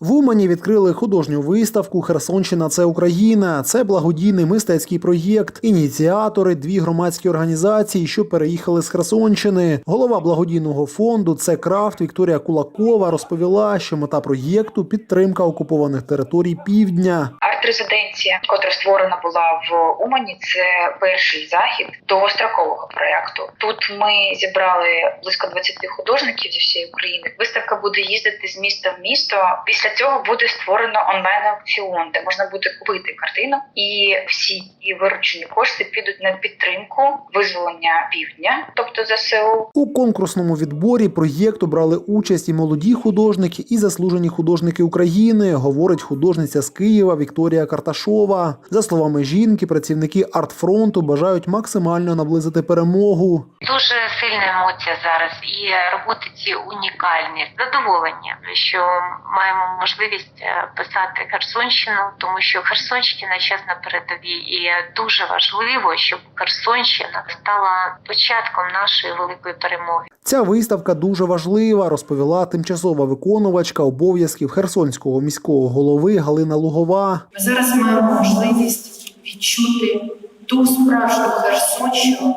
В Умані відкрили художню виставку Херсонщина це Україна. Це благодійний мистецький проєкт. Ініціатори дві громадські організації, що переїхали з Херсонщини. Голова благодійного фонду це крафт Вікторія Кулакова розповіла, що мета проєкту підтримка окупованих територій півдня. Арт-резиденція, котра створена була в Умані, це перший захід довгострокового проекту. Тут ми зібрали близько 20 художників зі всієї. Виставка буде їздити з міста в місто. Після цього буде створено онлайн аукціон, де можна буде купити картину, і всі ті виручені кошти підуть на підтримку визволення півдня, тобто ЗСУ, У конкурсному відборі проєкту брали участь і молоді художники, і заслужені художники України, говорить художниця з Києва Вікторія Карташова. За словами жінки, працівники артфронту бажають максимально наблизити перемогу. Дуже сильна емоція зараз, і роботи ці унікальні. Задоволення, що маємо можливість е, писати Херсонщину, тому що Херсонщина час на передовій, і дуже важливо, щоб Херсонщина стала початком нашої великої перемоги. Ця виставка дуже важлива, розповіла тимчасова виконувачка обов'язків Херсонського міського голови Галина Лугова. Ми зараз маємо можливість відчути ту справжню Херсонщину,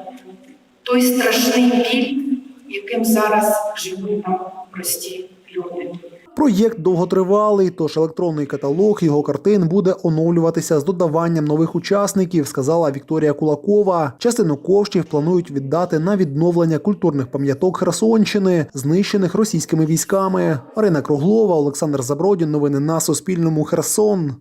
той страшний біль, яким зараз живуть там прості люди. Проєкт довготривалий, тож електронний каталог його картин буде оновлюватися з додаванням нових учасників, сказала Вікторія Кулакова. Частину коштів планують віддати на відновлення культурних пам'яток Херсонщини, знищених російськими військами. Марина Круглова, Олександр Забродін. Новини на Суспільному. Херсон.